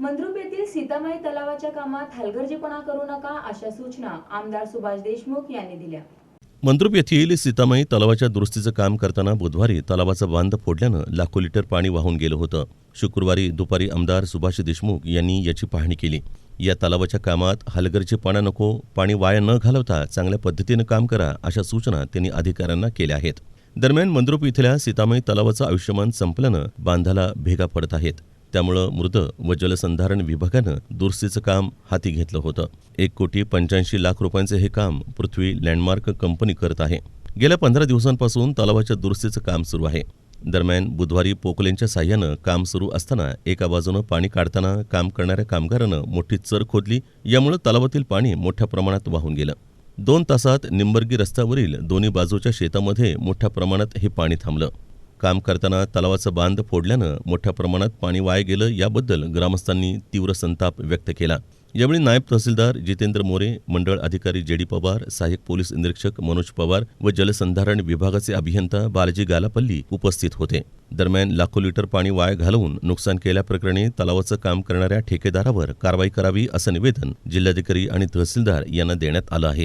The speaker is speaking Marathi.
मंद्रुप येथील सीतामाई तलावाच्या कामात हलगर्जीपणा करू नका अशा सूचना आमदार सुभाष देशमुख यांनी दिल्या. मंद्रुप येथील सीतामाई तलावाच्या दुरुस्तीचं काम करताना बुधवारी तलावाचं बांध फोडल्यानं लाखो लिटर पाणी वाहून गेलं होतं. शुक्रवारी दुपारी आमदार सुभाष देशमुख यांनी याची पाहणी केली. या तलावाच्या कामात हलगर्जीपणा नको पाणी वाया न घालवता चांगल्या पद्धतीनं काम करा अशा सूचना त्यांनी अधिकाऱ्यांना केल्या आहेत. दरम्यान मंद्रुप इथल्या सीतामाई तलावाचं आयुष्यमान संपल्यानं बांधाला भेगा पडत आहेत. त्यामुळं मृद व जलसंधारण विभागानं दुरुस्तीचं काम हाती घेतलं होतं. एक कोटी पंच्याऐंशी लाख रुपयांचं हे काम पृथ्वी लँडमार्क कंपनी करत आहे. गेल्या पंधरा दिवसांपासून तलावाच्या दुरुस्तीचं काम सुरू आहे. दरम्यान बुधवारी पोकलेंच्या साह्यानं काम सुरू असताना एका बाजूनं पाणी काढताना काम करणाऱ्या कामगारानं मोठी चर खोदली यामुळे तलावातील पाणी मोठ्या प्रमाणात वाहून गेलं. दोन तासात निंबर्गी रस्त्यावरील दोन्ही बाजूच्या शेतामध्ये मोठ्या प्रमाणात हे पाणी थांबलं. काम करताना तलावाचं बांध फोडल्यानं मोठ्या प्रमाणात पाणी वाया गेलं याबद्दल ग्रामस्थांनी तीव्र संताप व्यक्त केला. यावेळी नायब तहसीलदार जितेंद्र मोरे मंडळ अधिकारी जे डी पवार सहाय्यक पोलीस निरीक्षक मनोज पवार व जलसंधारण विभागाचे अभियंता बालाजी गालापल्ली उपस्थित होते. दरम्यान लाखो लिटर पाणी वाया घालवून नुकसान केल्याप्रकरणी तलावाचं काम करणाऱ्या ठेकेदारावर कारवाई करावी असं निवेदन जिल्हाधिकारी आणि तहसीलदार यांना देण्यात आलं आहे.